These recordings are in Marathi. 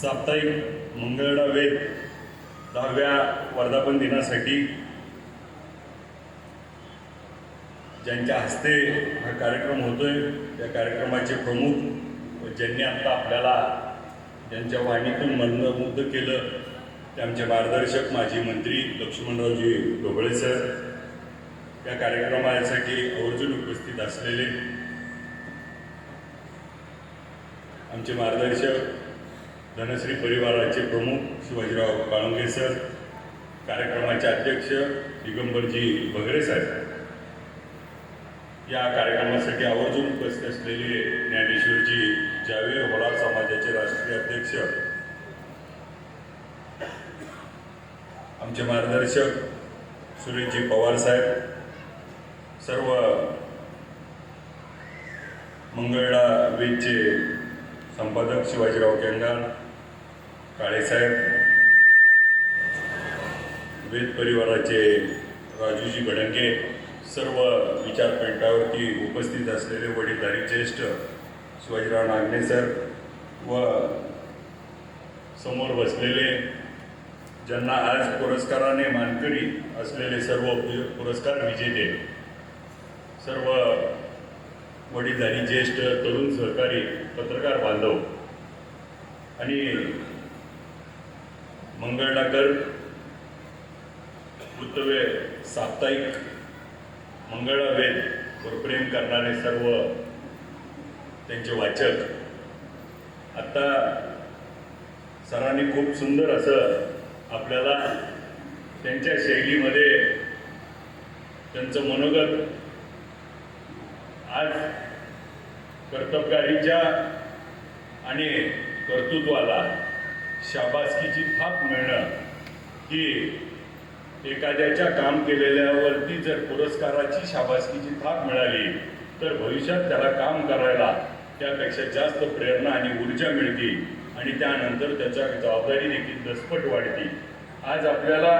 साप्ताहिक मंगळडा वेद दहाव्या वर्धापन दिनासाठी ज्यांच्या हस्ते हा कार्यक्रम होतोय त्या कार्यक्रमाचे प्रमुख व ज्यांनी आता आपल्याला ज्यांच्या वाणीतून मंदमुग्ध केलं ते आमचे मार्गदर्शक माजी मंत्री लक्ष्मणरावजी ढोबळे सर. या कार्यक्रमासाठी आवर्जून उपस्थित असलेले आमचे मार्गदर्शक धनश्री परिवाराचे प्रमुख शिवाजीराव काळुंगे सर कार्यक्रमाचे अध्यक्ष दिगंबरजी बगरे साहेब. या कार्यक्रमासाठी आवर्जून उपस्थित असलेले ज्ञानेश्वरजी जावेर होलार समाजाचे राष्ट्रीय अध्यक्ष आमचे मार्गदर्शक सुरेशजी पवार साहेब सर्व मंगळडा वेदचे संपादक शिवाजीराव केंगार काळेसाहेब वेद परिवाराचे राजूजी भडंगे सर्व विचारपीठावरती उपस्थित असलेले वडीलधारी ज्येष्ठ शिवाजीराव नागणे सर व समोर बसलेले ज्यांना आज पुरस्काराने मानकरी असलेले सर्व पुरस्कार विजेते सर्व वडीलधारी ज्येष्ठ तरुण सहकारी पत्रकार बांधव आणि मंगळनाकर वृत्तवेळ साप्ताहिक मंगळवेद वर प्रेम करणारे सर्व त्यांचे वाचक. आता सरांनी खूप सुंदर असं आपल्याला त्यांच्या शैलीमध्ये त्यांचं मनोगत आज कर्तबगारीच्या आणि कर्तृत्वाला शाबासकीची थाप मिळणं ही एखाद्याच्या काम केलेल्यावरती जर पुरस्काराची शाबासकीची थाप मिळाली तर भविष्यात त्याला काम करायला त्यापेक्षा जास्त प्रेरणा आणि ऊर्जा मिळते आणि त्यानंतर त्याच्या जबाबदारी देखील दसपट वाढते. आज आपल्याला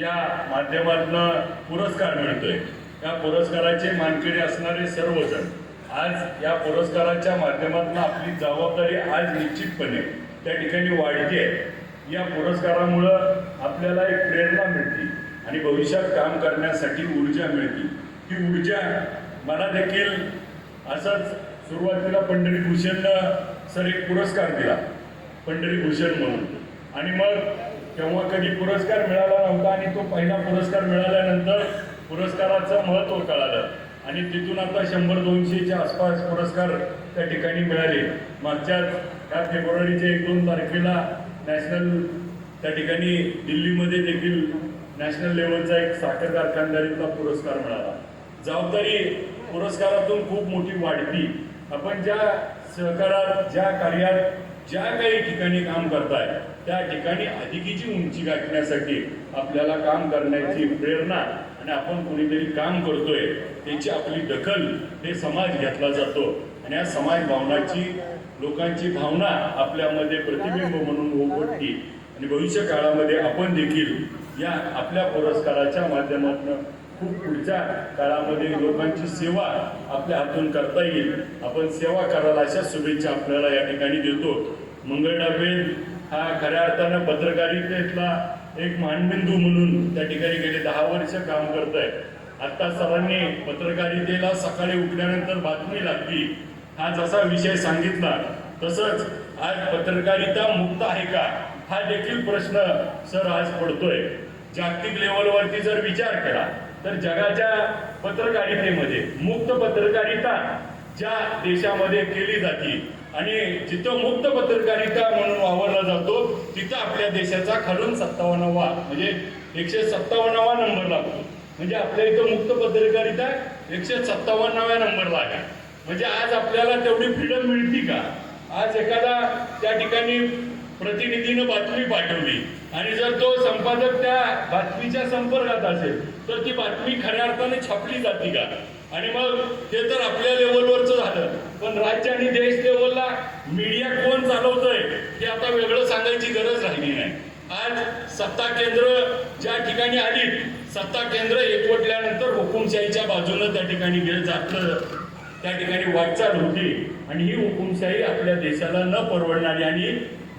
या माध्यमातून पुरस्कार मिळतोय. या पुरस्काराचे मानकरी असणारे सर्वजण आज या पुरस्काराच्या माध्यमातून आपली जबाबदारी आज निश्चितपणे त्या ठिकाणी वाढते या पुरस्कारामुळं आपल्याला एक प्रेरणा मिळते आणि भविष्यात काम करण्यासाठी ऊर्जा मिळते. ही ऊर्जा मला देखील असंच सुरुवातीला पंढरी भूषणनं सर एक पुरस्कार दिला पंढरी भूषण म्हणून. आणि मग तेव्हा कधी पुरस्कार मिळाला नव्हता आणि तो पहिला पुरस्कार मिळाल्यानंतर पुरस्काराचं महत्त्व कळालं. आणि तिथून आता शंभर दोनशेच्या आसपास पुरस्कार त्या ठिकाणी मिळाले. मागच्याच सात फेब्रुवारीच्या एक दोन तारखेला नॅशनल त्या ठिकाणी दिल्लीमध्ये देखील नॅशनल लेवलचा एक साखर कारखानदारीतला पुरस्कार मिळाला. जबाबदारी पुरस्कारातून खूप मोठी वाढती आपण ज्या सहकारात ज्या कार्यात ज्या काही ठिकाणी काम करताय त्या ठिकाणी अधिकीची उंची गाठण्यासाठी आपल्याला काम करण्याची प्रेरणा आणि आपण कोणीतरी काम करतोय त्याची आपली दखल हे समाज घेतला जातो. आणि या समाज भावनाची लोकांची भावना आपल्यामध्ये प्रतिबिंब म्हणून उमटती आणि भविष्य काळामध्ये आपण देखील या आपल्या पुरस्काराच्या माध्यमातून खूप पुढच्या काळामध्ये लोकांची सेवा आपल्या हातून करता येईल. आपण सेवा करायला अशा शुभेच्छा आपल्याला या ठिकाणी देतो. मंगळडाबेल हा खऱ्या अर्थानं पत्रकारितेतला एक मानबिंदू म्हणून त्या ठिकाणी गेले दहा वर्ष काम करत आहे आत्ता सरांनी पत्रकारितेला सकाळी उठल्यानंतर बातमी लागली. हा जसा विषय सांगितला तसंच आज पत्रकारिता मुक्त आहे का हा देखील प्रश्न सर आज पडतोय. जागतिक लेवलवरती जर विचार केला तर जगाच्या पत्रकारितेमध्ये मुक्त पत्रकारिता ज्या देशामध्ये केली जाते आणि जिथं मुक्त पत्रकारिता म्हणून वावरला जातो तिथं आपल्या देशाचा खालून सत्तावन्नवा म्हणजे एकशे सत्तावन्नवा नंबर लागतो. म्हणजे आपल्या इथं मुक्त पत्रकारिता एकशे सत्तावन्नाव्या नंबरला आहे म्हणजे आज आपल्याला तेवढी फ्रीडम मिळती का? आज एखादा त्या ठिकाणी प्रतिनिधीनं बातमी पाठवली आणि जर तो संपादक त्या बातमीच्या संपर्कात असेल तर ती बातमी खऱ्या अर्थाने छापली जाते का? आणि मग ते तर आपल्या लेवलवरच झालं. पण राज्य आणि देश लेवलला मीडिया कोण चालवतोय हे आता वेगळं सांगायची गरज राहिली नाही. आज सत्ता केंद्र ज्या ठिकाणी आली सत्ता केंद्र एकवटल्यानंतर हुकुमशाहीच्या बाजूनं त्या ठिकाणी गेलं जातं त्या ठिकाणी वाटचाल होती. आणि ही हुकुमशाही आपल्या देशाला न परवडणारी आणि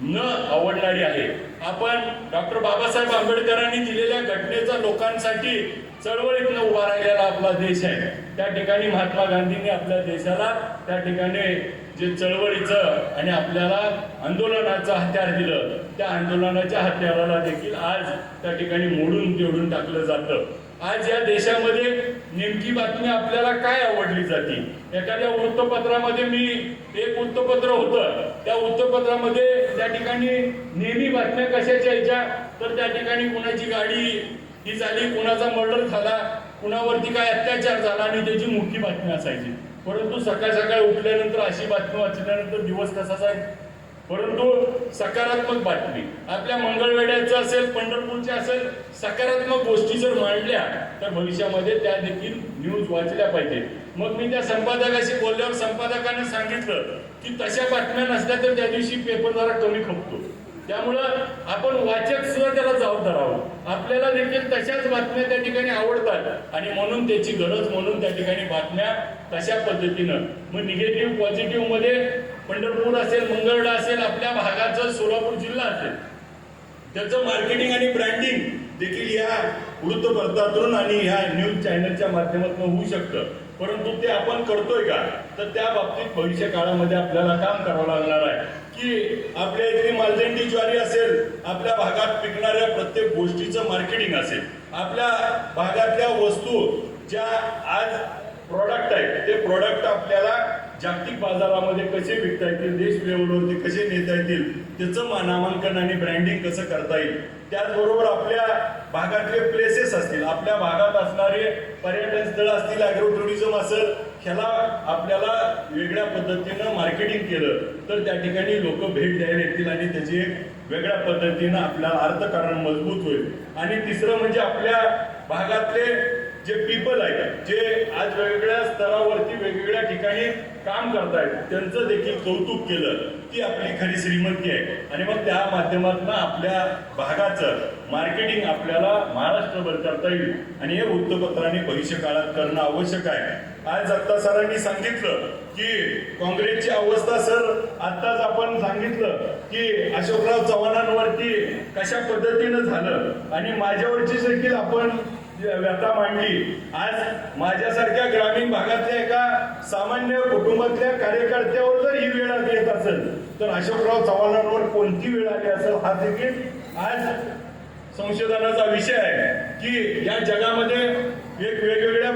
न आवडणारी आहे. आपण डॉक्टर बाबासाहेब आंबेडकरांनी दिलेल्या घटनेचा लोकांसाठी चळवळीतनं उभा राहिलेला आपला देश आहे. त्या ठिकाणी महात्मा गांधींनी आपल्या देशाला त्या ठिकाणी जे चळवळीचं आणि आपल्याला आंदोलनाचं हत्यार दिलं त्या आंदोलनाच्या हत्याराला देखील आज त्या ठिकाणी मोडून तेवढून टाकलं जातं. आज या देशामध्ये नेमकी बातमी आपल्याला काय आवडली जाते? एखाद्या वृत्तपत्रामध्ये मी एक वृत्तपत्र होतं. त्या वृत्तपत्रामध्ये त्या ठिकाणी नेहमी बातम्या कशाच्या यायच्या? तर त्या ठिकाणी कुणाची गाडी ही झाली कुणाचा मर्डर झाला कुणावरती काय अत्याचार झाला आणि त्याची मोठी बातमी असायची. परंतु सकाळ सकाळी उठल्यानंतर अशी बातमी वाचल्यानंतर दिवस कसा जाईल? परंतु सकारात्मक बातमी. आपल्या मंगळवेड्याचं असेल पंढरपूरचे असेल सकारात्मक गोष्टी जर मांडल्या तर भविष्यामध्ये त्या देखील न्यूज वाचल्या पाहिजे. मग मी त्या संपादकाशी बोलल्यावर संपादकाने सांगितलं की तशा बातम्या नसल्या तर त्या दिवशी पेपर जरा कमी खपतो. त्यामुळं आपण वाचक सुद्धा त्याला जबाबदार आहोत. आपल्याला देखील तशाच बातम्या त्या ठिकाणी आवडतात आणि म्हणून त्याची गरज म्हणून त्या ठिकाणी बातम्या तशा पद्धतीनं. मग निगेटिव्ह पॉझिटिव्हमध्ये पंढरपूर असेल मंगळवेढा असेल आपल्या भागाचं सोलापूर जिल्हा असेल. त्याचं मार्केटिंग आणि ब्रँडिंग देखील या वृत्तपत्रातून आणि ह्या न्यूज चॅनलच्या माध्यमातून होऊ शकतं. परंतु ते आपण करतोय का? तर त्या बाबतीत भविष्य काळामध्ये आपल्याला काम करावं लागणार आहे. की आपल्या इथली मालदंडी ज्वारी असेल आपल्या भागात पिकणाऱ्या प्रत्येक गोष्टीचं मार्केटिंग असेल. आपल्या भागातल्या वस्तू ज्या आज प्रॉडक्ट आहेत ते प्रॉडक्ट आपल्याला जागतिक बाजारामध्ये कसे विकता येतील देश लेवलवरती कसे नेता येतील त्याचं नामांकन आणि ब्रँडिंग कसं करता येईल त्याचबरोबर आपल्या भागातले प्लेसेस असतील आपल्या भागात असणारे पर्यटन स्थळ असतील अॅग्रो टुरिझम असेल ह्याला आपल्याला वेगळ्या पद्धतीनं मार्केटिंग केलं तर त्या ठिकाणी लोक भेट द्यायला येतील आणि त्याची एक वेगळ्या पद्धतीनं आपल्याला अर्थकारण मजबूत होईल. आणि तिसरं म्हणजे आपल्या भागातले जे पीपल आहेत जे आज वेगवेगळ्या स्तरावरती वेगवेगळ्या ठिकाणी काम करतायत त्यांचं देखील कौतुक केलं ती आपली खरी श्रीमंती आहे. आणि मग त्या माध्यमातून आपल्या भागाचं मार्केटिंग आपल्याला महाराष्ट्रभर करता येईल. आणि हे वृत्तपत्राने भविष्य काळात करणं आवश्यक आहे. आज आत्ता सरांनी सांगितलं की काँग्रेसची अवस्था सर आत्ताच आपण सांगितलं की अशोकराव चव्हाणांवरती कशा पद्धतीनं झालं. आणि माझ्यावरची देखील आपण व्यथा मांडली. आज माझ्यासारख्या ग्रामीण भागातल्या एका सामान्य कुटुंबातल्या कार्यकर्त्यावर जर ही वेळ आली येत असेल तर अशोकराव चव्हाणांवर कोणती वेळ आली असेल हा देखील आज संशोधनाचा विषय आहे की या जगामध्ये एक वेळ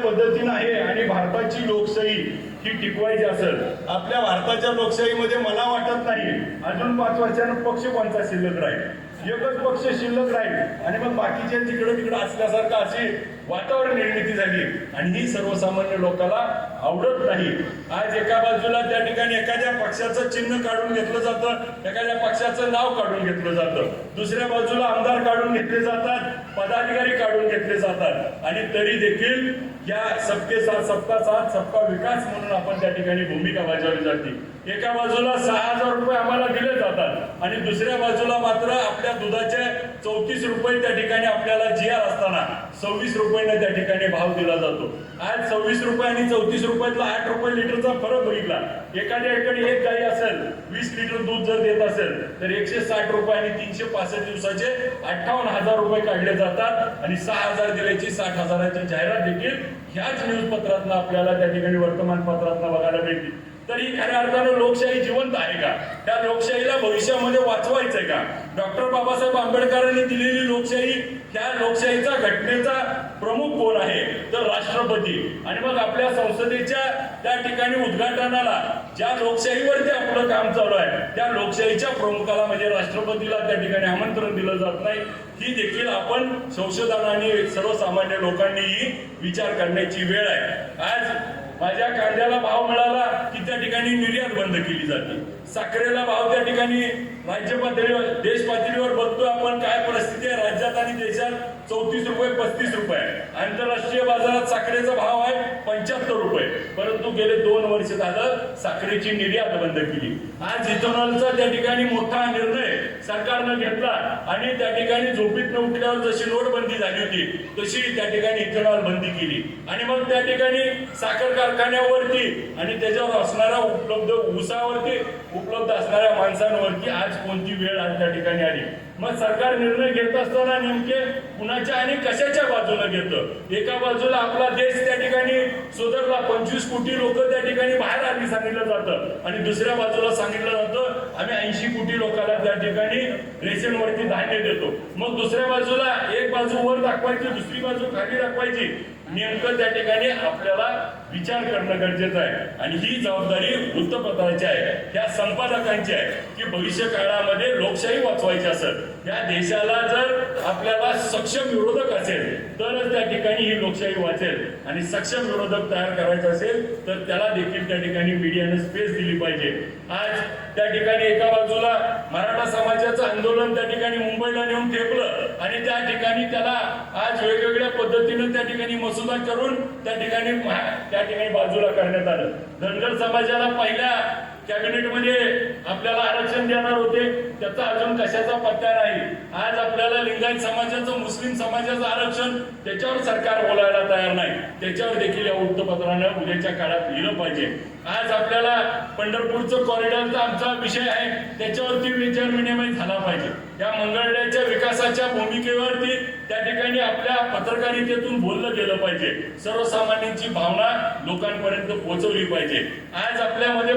पद्धतीनं आहे आणि भारताची लोकशाही ही टिकवायची असेल. आपल्या भारताच्या लोकशाहीमध्ये मला वाटत नाही. अजून पाच वर्षानं पक्ष कोणता शिल्लक राहील? एकच पक्ष शिल्लक राहील. आणि मग बाकीच्या तिकडं तिकडं असल्यासारखं अशी वातावरण निर्मिती झाली. आणि ही सर्वसामान्य लोकांना आवडत नाही. आज एका बाजूला त्या ठिकाणी एखाद्या पक्षाचं चिन्ह काढून घेतलं जातं एखाद्या पक्षाचं नाव काढून घेतलं जातं. दुसऱ्या बाजूला आमदार काढून घेतले जातात पदाधिकारी काढून घेतले जातात. आणि तरी देखील या सबके साथ सबका साथ सबका विकास म्हणून आपण त्या ठिकाणी भूमिका बजावली जाते. एका बाजूला सहा हजार रुपये आम्हाला दिले जातात आणि दुसऱ्या बाजूला मात्र आपल्या दुधाचे चौतीस रुपये त्या ठिकाणी आपल्याला जी आर असताना सव्वीस रुपयाने त्या ठिकाणी भाव दिला जातो. आज सव्वीस रुपये आणि चौतीस रुपयातला आठ रुपये लिटरचा फरक बघितला. एखाद्या एकडे एक गाई असेल वीस लिटर दूध जर देत असेल तर एकशे साठ रुपये आणि तीनशे पासष्ट दिवसाचे अठ्ठावन्न हजार रुपये काढले जातात आणि सहा हजार दिल्याची साठ हजाराची जाहिरात देखील ह्याच न्यूज पत्रातनं आपल्याला त्या ठिकाणी वर्तमानपत्रातनं बघायला मिळते. तर ही खऱ्या अर्थानं लोकशाही जिवंत आहे का? त्या लोकशाहीला भविष्यामध्ये वाचवायचंय का? डॉक्टर बाबासाहेब आंबेडकरांनी दिलेली लोकशाही ह्या लोकशाहीचा घटनेचा प्रमुख कोण आहे? तर राष्ट्रपती. आणि मग आपल्या संसदेच्या त्या ठिकाणी उद्घाटनाला ज्या लोकशाहीवरती आपलं काम चालू आहे त्या लोकशाहीच्या प्रमुखाला म्हणजे राष्ट्रपतीला त्या ठिकाणी आमंत्रण दिलं जात नाही. ही देखील आपण संशोधनाने सर्वसामान्य लोकांनीही विचार करण्याची वेळ आहे. आज माझ्या कांद्याला भाव मिळाला की त्या ठिकाणी निर्यात बंद केली जाते. साखरेला भाव त्या ठिकाणी राज्य पातळीवर देश पातळीवर बघतो आपण काय परिस्थिती आहे राज्यात आणि देशात चौतीस रुपये पस्तीस रुपये आंतरराष्ट्रीय बाजारात साखरेचा भाव आहे पंच्याहत्तर रुपये परंतु गेले दोन वर्ष झालं साखरेची निर्यात बंद केली. आज इथेनॉलचा त्या ठिकाणी मोठा निर्णय सरकारनं घेतला आणि त्या ठिकाणी झोपीत उठल्यावर जशी नोटबंदी झाली होती तशी त्या ठिकाणी इथेनॉल बंदी केली. आणि मग त्या ठिकाणी साखर कारखान्यावरती आणि त्याच्यावर असणारा उपलब्ध उसावरती उपलब्ध असणाऱ्या माणसांवरती आज कोणती वेळ आज त्या ठिकाणी आली? मग सरकार निर्णय घेत असताना नेमके कुणाच्या आणि कशाच्या बाजूला घेतं? एका बाजूला आपला देश त्या ठिकाणी सुधारला पंचवीस कोटी लोक त्या ठिकाणी बाहेर आली सांगितलं जातं. आणि दुसऱ्या बाजूला सांगितलं जातं आम्ही ऐंशी कोटी लोकांना त्या ठिकाणी रेशनवरती धान्य देतो. मग दुसऱ्या बाजूला एक बाजू वर दाखवायची दुसरी बाजू खाली दाखवायची. नेमकं त्या ठिकाणी आपल्याला विचार करणं गरजेचं आहे. आणि ही जबाबदारी वृत्तपत्राची आहे. त्या संपादकांची आहे की भविष्य काळामध्ये लोकशाही वाचवायची असेल. या देशाला जर आपल्याला सक्षम विरोधक असेल तरच त्या ठिकाणी ही लोकशाही वाचेल. आणि सक्षम विरोधक तयार करायचा असेल तर त्याला देखील त्या ठिकाणी मीडियाने स्पेस दिली पाहिजे. आज त्या ठिकाणी एका बाजूला मराठा समाजाचं आंदोलन त्या ठिकाणी मुंबईला नेऊन ठेपलं आणि त्या ठिकाणी त्याला आज वेगवेगळ्या पद्धतीनं त्या ठिकाणी मसुदा करून त्या ठिकाणी त्या ठिकाणी बाजूला करण्यात आलं. धनगर समाजाला पहिल्या कॅबिनेटमध्ये आपल्याला आरक्षण देणार होते. त्याचा अजून कशाचा पत्ता नाही? आज आपल्याला लिंगायत समाजाचं मुस्लिम समाजाचं आरक्षण त्याच्यावर सरकार बोलायला तयार नाही. त्याच्यावर देखील या वृत्तपत्रानं उद्याच्या काळात लिहिलं पाहिजे. आज आपल्याला पंढरपूरचं कॉरिडॉरचा आमचा विषय आहे. त्याच्यावरती विचार विनिमय झाला पाहिजे. या मंगळण्याच्या विकासाच्या भूमिकेवरती त्या ठिकाणी आपल्या पत्रकारितेतून बोललं गेलं पाहिजे. सर्वसामान्यांची भावना लोकांपर्यंत पोहोचवली पाहिजे. आज आपल्यामध्ये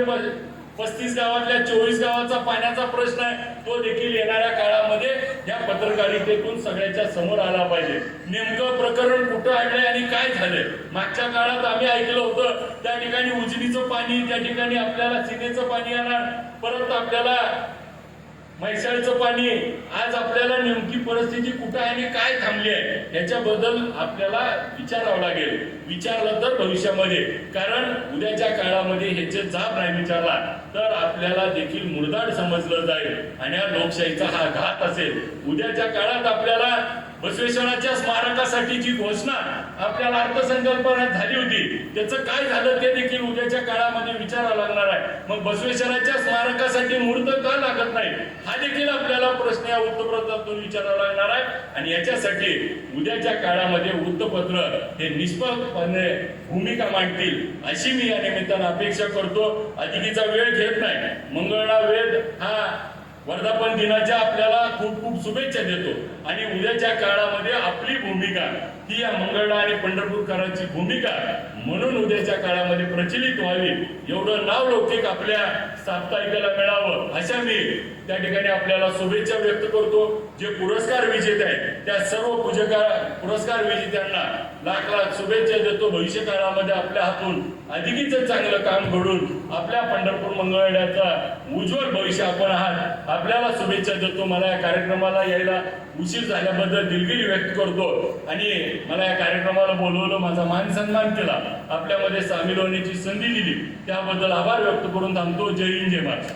पस्तीस गावातल्या चोवीस गावाचा पाण्याचा प्रश्न आहे. तो देखील येणाऱ्या काळामध्ये या पत्रकारितेतून सगळ्याच्या समोर आला पाहिजे. नेमकं प्रकरण कुठं आणलंय आणि काय झालंय? मागच्या काळात आम्ही ऐकलं होतं त्या ठिकाणी उजनीचं पाणी त्या ठिकाणी आपल्याला सिनेचं पाणी येणार. परत आपल्याला म्हैसाळचं पाणी. आज आपल्याला नेमकी परिस्थिती कुठं आहे आणि काय थांबली आहे याच्याबद्दल आपल्याला विचारावं लागेल. विचारलं तर भविष्यामध्ये. कारण उद्याच्या काळामध्ये ह्याचे जाब नाही विचारला तर आपल्याला देखील मुरदाड समजलं जाईल. आणि या लोकशाहीचा हा घात असेल. उद्याच्या काळात आपल्याला बसवेश्वराच्या स्मारकासाठी जी घोषणा आपल्याला अर्थसंकल्पनात झाली होती त्याचं काय झालं ते देखील उद्याच्या काळामध्ये विचारावं लागणार आहे. मग बसवेश्वराच्या स्मारकासाठी मुहूर्त का लागत नाही? हा देखील आपल्याला प्रश्न या वृत्तपत्रातून विचारावा लागणार आहे. आणि याच्यासाठी उद्याच्या काळामध्ये वृत्तपत्र हे निष्पक्षपणे भूमिका मांडतील अशी मी या निमित्तानं अपेक्षा करतो. अधिकीचा वेळ घेत नाही. मंगळा वेद हा वर्धापन दिनाच्या आपल्याला खूप खूप शुभेच्छा देतो. आणि उद्याच्या काळामध्ये आपली भूमिका. ती या मंगळा आणि पंढरपूरकरांची भूमिका म्हणून उद्याच्या काळामध्ये प्रचलित व्हावी. एवढं नाव लौकिक आपल्या साप्ताहिकाला मिळावं अशा मी त्या ठिकाणी आपल्याला शुभेच्छा व्यक्त करतो. जे पुरस्कार विजेते आहेत त्या सर्व पूजका पुरस्कार विजेत्यांना लाख लाख शुभेच्छा देतो. भविष्य काळामध्ये आपल्या हातून अधिकच चांगलं काम घडून आपल्या पंढरपूर मंगळवाड्याचा उज्ज्वल भविष्य आपण आहात आपल्याला शुभेच्छा देतो. मला या कार्यक्रमाला यायला उशीर झाल्याबद्दल दिलगिरी व्यक्त करतो. आणि मला या कार्यक्रमाला बोलवलं माझा मान सन्मान केला. आपल्यामध्ये सामील होण्याची संधी दिली. त्याबद्दल आभार व्यक्त करून थांबतो. जय हिंद जय महाराष्ट्र.